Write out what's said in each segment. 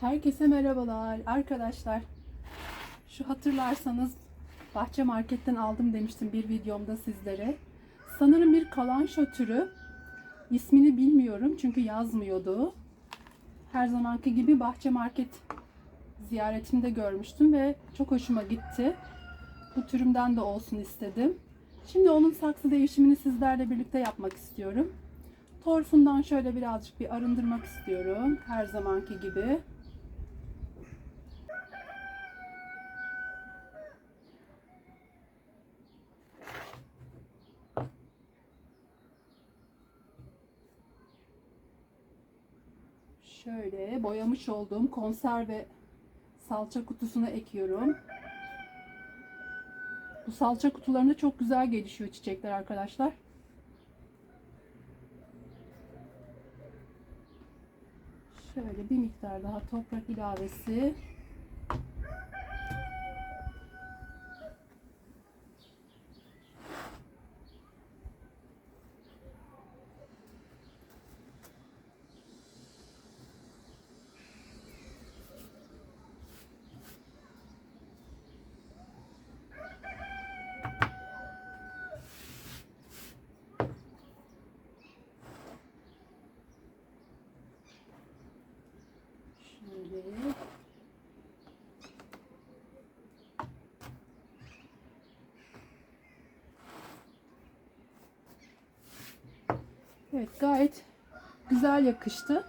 Herkese merhabalar arkadaşlar. Şu hatırlarsanız bahçe marketten aldım demiştim bir videomda sizlere. Sanırım bir kalanşo türü. İsmini bilmiyorum çünkü yazmıyordu. Her zamanki gibi bahçe market ziyaretimde görmüştüm ve çok hoşuma gitti. Bu türümden de olsun istedim. Şimdi onun saksı değişimini sizlerle birlikte yapmak istiyorum. Torfundan şöyle birazcık bir arındırmak istiyorum. Her zamanki gibi. Şöyle boyamış olduğum konserve salça kutusuna ekiyorum. Bu salça kutularında çok güzel gelişiyor çiçekler arkadaşlar. Şöyle bir miktar daha toprak ilavesi. Şöyle. Evet gayet güzel yakıştı.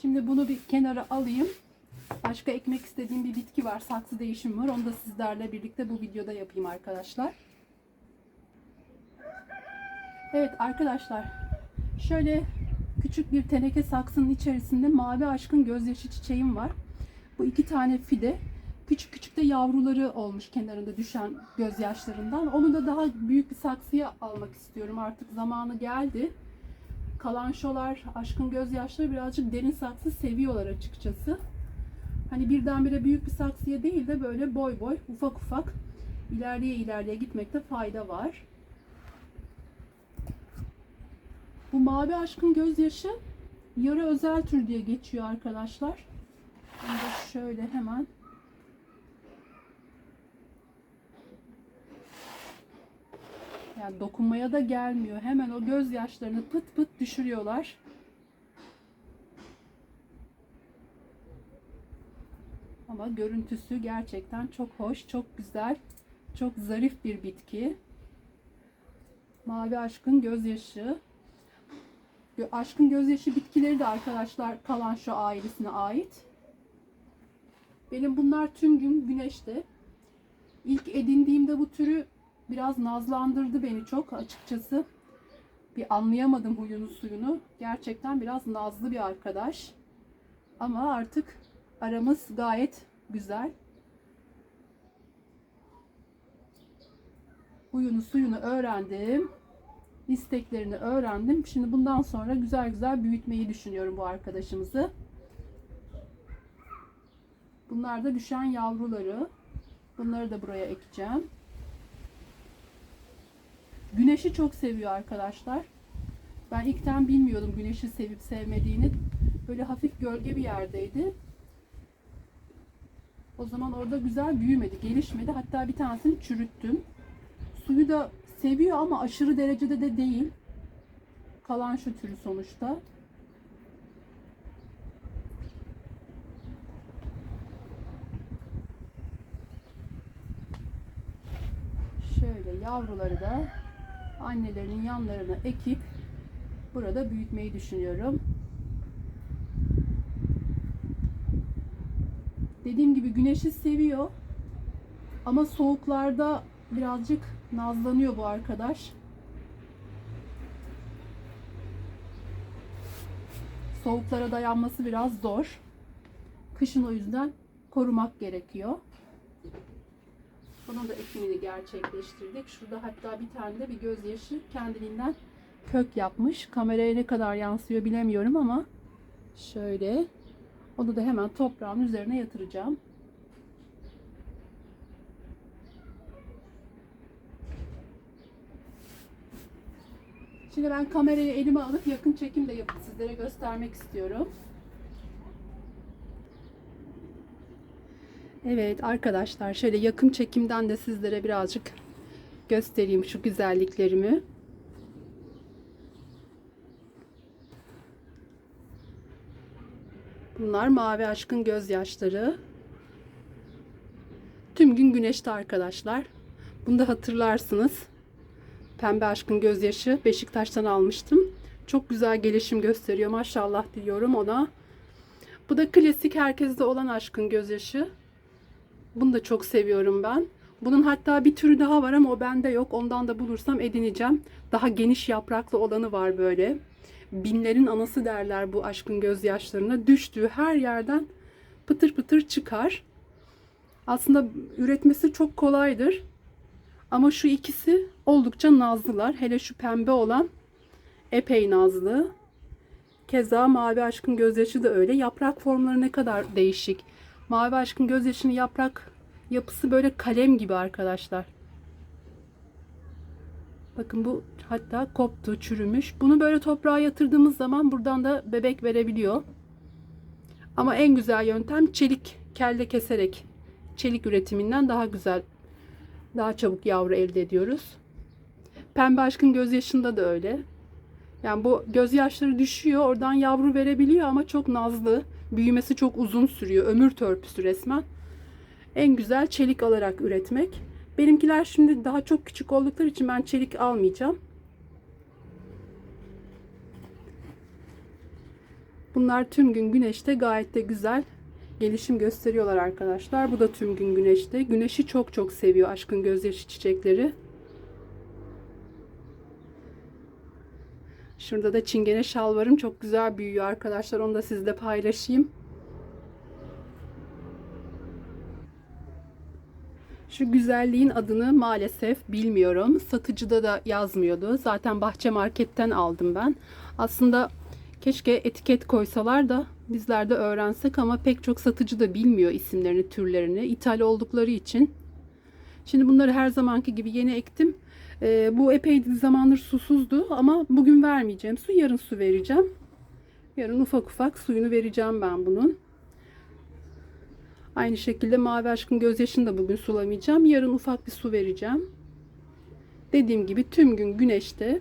Şimdi bunu bir kenara alayım. Başka ekmek istediğim bir bitki var. Saksı değişim var. Onu da sizlerle birlikte bu videoda yapayım arkadaşlar. Evet arkadaşlar. Şöyle küçük bir teneke saksının içerisinde mavi aşkın gözyaşı çiçeğim var. Bu iki tane fide. Küçük küçük de yavruları olmuş kenarında düşen gözyaşlarından. Onu da daha büyük bir saksıya almak istiyorum. Artık zamanı geldi. Kalanşolar, aşkın gözyaşları birazcık derin saksı seviyorlar açıkçası. Hani birdenbire büyük bir saksıya değil de böyle boy boy, ufak ufak ilerleye ilerleye gitmekte fayda var. Bu mavi aşkın gözyaşı yarı özel tür diye geçiyor arkadaşlar. Da şöyle hemen yani dokunmaya da gelmiyor. Hemen o gözyaşlarını pıt pıt düşürüyorlar. Ama görüntüsü gerçekten çok hoş, çok güzel, çok zarif bir bitki. Mavi aşkın gözyaşı. Aşkın gözyaşı bitkileri de arkadaşlar kalan şu ailesine ait. Benim bunlar tüm gün güneşte. İlk edindiğimde bu türü biraz nazlandırdı beni çok açıkçası. Bir anlayamadım huyunu suyunu. Gerçekten biraz nazlı bir arkadaş. Ama artık aramız gayet güzel. Huyunu suyunu öğrendim isteklerini öğrendim. Şimdi bundan sonra güzel güzel büyütmeyi düşünüyorum bu arkadaşımızı. Bunlar da düşen yavruları. Bunları da buraya ekeceğim. Güneşi çok seviyor arkadaşlar. Ben ilkten bilmiyordum güneşi sevip sevmediğini. Böyle hafif gölge bir yerdeydi. O zaman orada güzel büyümedi, gelişmedi. Hatta bir tanesini çürüttüm. Suyu da seviyor ama aşırı derecede de değil. Kalan şu türü sonuçta. Şöyle yavruları da annelerinin yanlarına ekip burada büyütmeyi düşünüyorum. Dediğim gibi güneşi seviyor. Ama soğuklarda birazcık nazlanıyor bu arkadaş. Soğuklara dayanması biraz zor. Kışın o yüzden korumak gerekiyor. Bunun da ekimini gerçekleştirdik. Şurada hatta bir tane de bir gözyaşı kendiliğinden kök yapmış. Kameraya ne kadar yansıyor bilemiyorum ama şöyle onu da hemen toprağın üzerine yatıracağım. Şimdi ben kamerayı elime alıp yakın çekim de yapıp sizlere göstermek istiyorum. Evet arkadaşlar şöyle yakın çekimden de sizlere birazcık göstereyim şu güzelliklerimi. Bunlar mavi aşkın gözyaşları. Tüm gün güneşte arkadaşlar. Bunu da hatırlarsınız. Pembe aşkın gözyaşı Beşiktaş'tan almıştım. Çok güzel gelişim gösteriyor. Maşallah diyorum ona. Bu da klasik herkeste olan aşkın gözyaşı. Bunu da çok seviyorum ben. Bunun hatta bir türü daha var ama o bende yok. Ondan da bulursam edineceğim. Daha geniş yapraklı olanı var böyle. Binlerin anası derler bu aşkın gözyaşlarına. Düştüğü her yerden pıtır pıtır çıkar. Aslında üretmesi çok kolaydır. Ama şu ikisi oldukça nazlılar. Hele şu pembe olan epey nazlı. Keza mavi aşkın gözyaşı da öyle. Yaprak formları ne kadar değişik. Mavi aşkın gözyaşının yaprak yapısı böyle kalem gibi arkadaşlar. Bakın bu hatta koptu, çürümüş. Bunu böyle toprağa yatırdığımız zaman buradan da bebek verebiliyor. Ama en güzel yöntem çelik kelle keserek çelik üretiminden daha güzel, daha çabuk yavru elde ediyoruz. Pembe aşkın gözyaşında da öyle. Yani bu gözyaşları düşüyor, oradan yavru verebiliyor ama çok nazlı. Büyümesi çok uzun sürüyor. Ömür törpüsü resmen. En güzel çelik alarak üretmek. Benimkiler şimdi daha çok küçük oldukları için ben çelik almayacağım. Bunlar tüm gün güneşte gayet de güzel gelişim gösteriyorlar arkadaşlar. Bu da tüm gün güneşte. Güneşi çok çok seviyor aşkın gözyaşı çiçekleri. Şurada da çingene şalvarım çok güzel büyüyor arkadaşlar. Onu da sizle paylaşayım. Şu güzelliğin adını maalesef bilmiyorum. Satıcıda da yazmıyordu. Zaten bahçe marketten aldım ben. Aslında keşke etiket koysalar da bizler de öğrensek ama pek çok satıcı da bilmiyor isimlerini, türlerini. İthal oldukları için. Şimdi bunları her zamanki gibi yeni ektim. Ee, bu epey zamandır susuzdu ama bugün vermeyeceğim su. Yarın su vereceğim. Yarın ufak ufak suyunu vereceğim ben bunun. Aynı şekilde mavi aşkın gözyaşını da bugün sulamayacağım. Yarın ufak bir su vereceğim. Dediğim gibi tüm gün güneşte.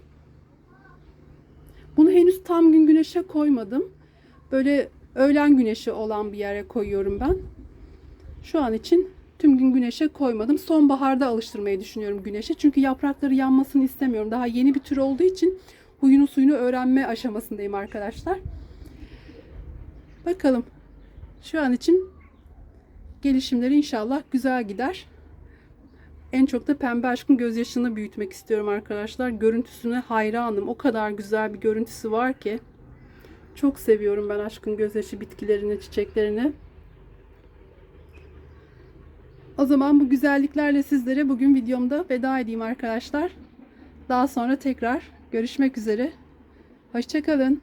Bunu henüz tam gün güneşe koymadım. Böyle öğlen güneşi olan bir yere koyuyorum ben. Şu an için tüm gün güneşe koymadım. Sonbaharda alıştırmayı düşünüyorum güneşe. Çünkü yaprakları yanmasını istemiyorum. Daha yeni bir tür olduğu için huyunu suyunu öğrenme aşamasındayım arkadaşlar. Bakalım. Şu an için gelişimleri inşallah güzel gider. En çok da pembe aşkın gözyaşını büyütmek istiyorum arkadaşlar. Görüntüsüne hayranım. O kadar güzel bir görüntüsü var ki. Çok seviyorum ben aşkın gözyaşı bitkilerini, çiçeklerini. O zaman bu güzelliklerle sizlere bugün videomda veda edeyim arkadaşlar. Daha sonra tekrar görüşmek üzere. Hoşçakalın.